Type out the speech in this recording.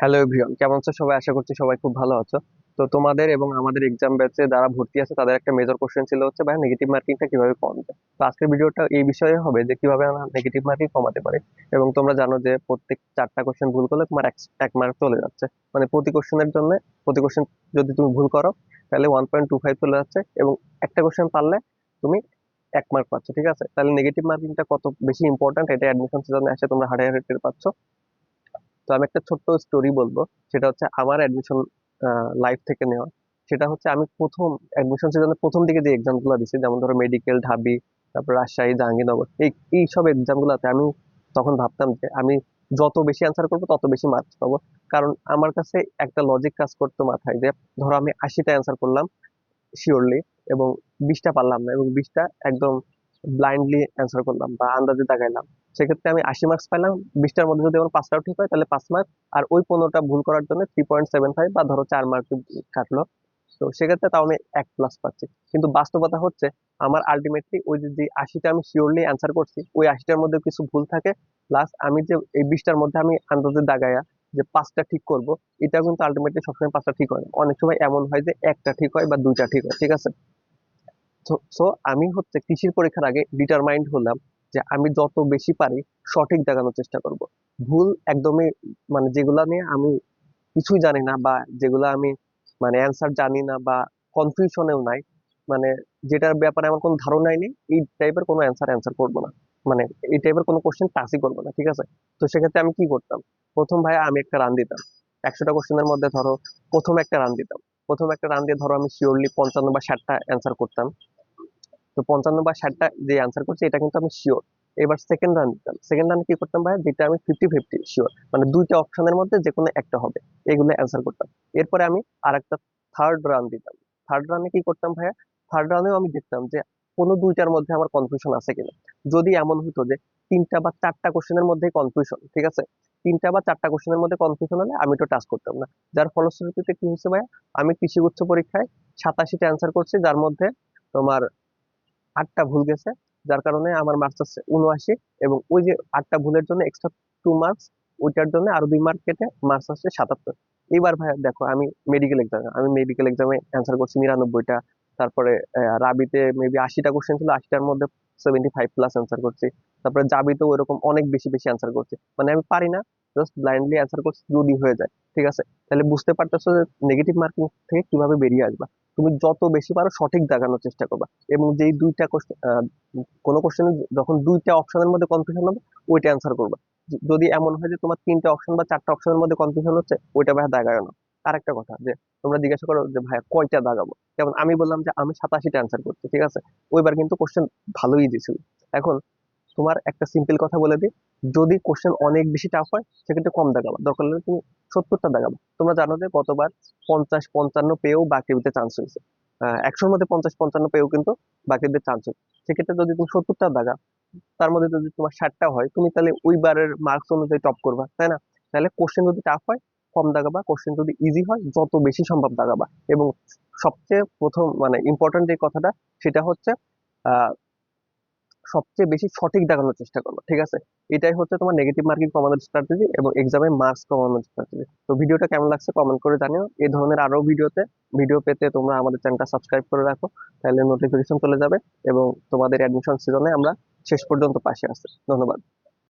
Hello everyone কেমন আছো সবাই? আশা করছি সবাই খুব ভালো আছো। তো তোমাদের এবং আমাদের এক্সাম ব্যাচে যারা ভর্তি আছে, তাদের একটা মেজর কোশ্চেন ছিল হচ্ছে, ভাই নেগেটিভ মার্কিংটা কীভাবে কমাবে? তো আজকের ভিডিওটা এই বিষয়ে হবে যে, কীভাবে আমরা নেগেটিভ মার্কিং কমাতে পারি। এবং তোমরা জানো যে, প্রত্যেক চারটা কোশ্চেন ভুল করলে তোমার এক মার্ক চলে যাচ্ছে। মানে প্রতি কোশ্চেনের জন্য, প্রতি কোশ্চেন যদি তুমি ভুল করো, তাহলে ওয়ান পয়েন্ট টু ফাইভ চলে যাচ্ছে। এবং একটা কোশ্চেন পারলে তুমি এক মার্ক পাচ্ছ, ঠিক আছে? তাহলে নেগেটিভ মার্কিংটা কত বেশি ইম্পর্ট্যান্ট এটা অ্যাডমিশন সিজনে এসে তোমরা হাড়ে হাড়ে টের পাচ্ছ। তো আমি একটা ছোট্ট স্টোরি বলব। সেটা হচ্ছে আমার অ্যাডমিশন লাইফ থেকে নেওয়া। সেটা হচ্ছে আমি প্রথম অ্যাডমিশন সিজনে প্রথম দিকে যে এক্সামগুলো দিছি, যেমন ধরো মেডিকেল ঢাবি, তারপর রাজশাহী, জাহাঙ্গীরনগর, এই এই সব এক্সামগুলোতে আমি তখন ভাবতাম যে আমি যত বেশি অ্যান্সার করব, তত বেশি মার্কস পাবো। কারণ আমার কাছে একটা লজিক কাজ করতো মাথায় যে, ধরো আমি আশিটা অ্যান্সার করলাম শিওরলি এবং বিশটা পারলাম না, এবং বিশটা একদম ব্লাইন্ডলি অ্যান্সার করলাম বা আন্দাজে দাগাইলাম। সেক্ষেত্রে আমি আশি মার্কস পাইলাম বিশটার মধ্যে যদি আমার পাঁচটাও ঠিক হয় তাহলে পাঁচ মার্ক আর ওই পনেরোটা ভুল করার জন্য থ্রি পয়েন্ট সেভেন ফাইভ বা ধরো চার মার্ক কাটলো। তো সেক্ষেত্রে তাও আমি এক প্লাস পাচ্ছি। কিন্তু বাস্তবতা হচ্ছে, আমার আলটিমেটলি ওই যে আশিটা আমি শিওরলি অ্যান্সার করছি, ওই আশিটার মধ্যে কিছু ভুল থাকে। প্লাস আমি যে, এই বিশটার মধ্যে আমি আন্দাজে দাগায়া যে পাঁচটা ঠিক করব এটা কিন্তু আলটিমেটলি সবসময় পাঁচটা ঠিক হয় অনেক সময় এমন হয় যে, একটা ঠিক হয় বা দুইটা ঠিক হয়, ঠিক আছে? সো আমি হচ্ছে কৃষির পরীক্ষার আগে ডিটারমাইন্ড হলাম যে আমি যত বেশি পারি সঠিক দেখানোর চেষ্টা করব। ভুল একদমই মানে যেগুলা নিয়ে আমি কিছুই জানি না বা যেগুলো আমি মানে অ্যান্সার জানি না বা কনফিউশনেও নাই মানে যেটার ব্যাপারে আমার কোনো ধারণাই নেই, এই টাইপের কোনো অ্যান্সার অ্যান্সার করব না। মানে এই টাইপের কোনো কোশ্চেন টাচই করব না, ঠিক আছে? তো সেক্ষেত্রে আমি কি করতাম? প্রথম ভাই আমি একটা রান দিতাম। একশোটা কোশ্চেনের মধ্যে ধরো প্রথম একটা রান দিতাম। প্রথম একটা রান দিয়ে ধরো আমি শিওরলি পঞ্চান্ন বা ষাটটা অ্যান্সার করতাম। তো পঞ্চান্ন বা ষাটটা যে অ্যান্সার করছি, এটা কিন্তু আমি শিওর এবার সেকেন্ড রান দিতাম সেকেন্ড রান কি করতাম ভাই যেটা আমি ফিফটি ফিফটি শিওর মানে দুইটা অপশনের মধ্যে যে কোনো একটা হবে, এগুলো অ্যান্সার করতাম। এরপরে আমি আর একটা থার্ড রান দিতাম থার্ড রানে কি করতাম ভাইয়া? থার্ড রানেও আমি দেখতাম যে কোনো দুইটার মধ্যে আমার কনফিউশন আছে কিনা। যদি এমন হতো যে তিনটা বা চারটা কোশ্চেনের মধ্যে কনফিউশন ঠিক আছে? তিনটা বা চারটা কোশ্চেনের মধ্যে কনফিউশন হলে আমি তো টাচ করতাম না। যার ফলশ্রুতিতে কি হচ্ছে ভাইয়া? আমি কৃষি উচ্চ পরীক্ষায় সাতাশিটা অ্যান্সার করছি, যার মধ্যে তোমার আটটা ভুল গেছে, যার কারণে আমার মার্কস আছে উনআশি এবং ওই যে আটটা ভুলের জন্য এক্সট্রা টু মার্কস ওইটার জন্য আরও দুই মার্ক কেটে মার্কস আসছে সাতাত্তর। এইবার ভাই দেখো, আমি মেডিকেল এক্সামে আমি মেডিকেল এক্সামে অ্যান্সার করছি নিরানব্বইটা, তারপরে রাবিতে মেবি আশিটা কোশ্চেন ছিল, আশিটার মধ্যে সেভেন্টি ফাইভ প্লাস অ্যান্সার করছি। তারপরে জাবিতেও ওইরকম অনেক বেশি বেশি অ্যান্সার করছি। মানে আমি পারি না জাস্ট ব্লাইন্ডলি অ্যান্সার করছি যদি হয়ে যায়, ঠিক আছে? তাহলে বুঝতে পারতেছো যে নেগেটিভ মার্কিং থেকে কীভাবে বেরিয়ে আসবা। তুমি যত বেশি পারো সঠিক দেখানোর চেষ্টা করবা। এবং যেই দুইটা কোনো কোশ্চেনে যখন দুইটা অপশনের মধ্যে কনফিউশন হবে, ওইটা অ্যান্সার করবা। যদি এমন হয় যে তোমার তিনটা অপশন বা চারটা অপশনের মধ্যে কনফিউশন হচ্ছে, ওইটা ভাই দাগায় না। আর একটা কথা যে, তোমরা জিজ্ঞাসা করো যে ভাই কয়টা দাগাবো যেমন আমি বললাম যে আমি সাতাশিটা অ্যান্সার করছি, ঠিক আছে? ওইবার কিন্তু কোশ্চেন ভালোই দিছিল। এখন তোমার একটা সিম্পল কথা বলে দিই। যদি কোশ্চেন অনেক বেশি টাফ হয়, সেক্ষেত্রে কম দাগাবা দরকার হলে তুমি সত্তরটা দাগাবা তোমরা জানো যে গতবার পঞ্চাশ পঞ্চান্ন পেয়েও বাকিতে চান্স হয়েছে। একশোর মধ্যে পঞ্চাশ পঞ্চান্ন পেয়েও কিন্তু বাকিদের চান্স হয়েছে। সেক্ষেত্রে যদি তুমি সত্তরটা দাগা তার মধ্যে যদি তোমার ষাটটা হয়, তুমি তাহলে ওইবারের মার্কস অনুযায়ী টপ করবা, তাই না? তাহলে কোশ্চেন যদি টাফ হয়, কম দাগাবা কোশ্চেন যদি ইজি হয়, যত বেশি সম্ভব দাগাবা এবং সবচেয়ে প্রথম মানে ইম্পর্টেন্ট যে কথাটা, সেটা হচ্ছে সবচেয়ে বেশি সঠিক দেখানোর চেষ্টা করব, ঠিক আছে? এটাই হচ্ছে তোমার নেগেটিভ মার্কিং কমানোর স্ট্র্যাটেজি এবং এক্সামে মার্কস কমানোর স্ট্র্যাটেজি তো ভিডিওটা কেমন লাগছে কমেন্ট করে জানিও। এই ধরনের আরও ভিডিওতে ভিডিও পেতে তোমরা আমাদের চ্যানেলটা সাবস্ক্রাইব করে রাখো, তাহলে নোটিফিকেশন চলে যাবে এবং তোমাদের অ্যাডমিশন সিজনে আমরা শেষ পর্যন্ত পাশে আসছি ধন্যবাদ।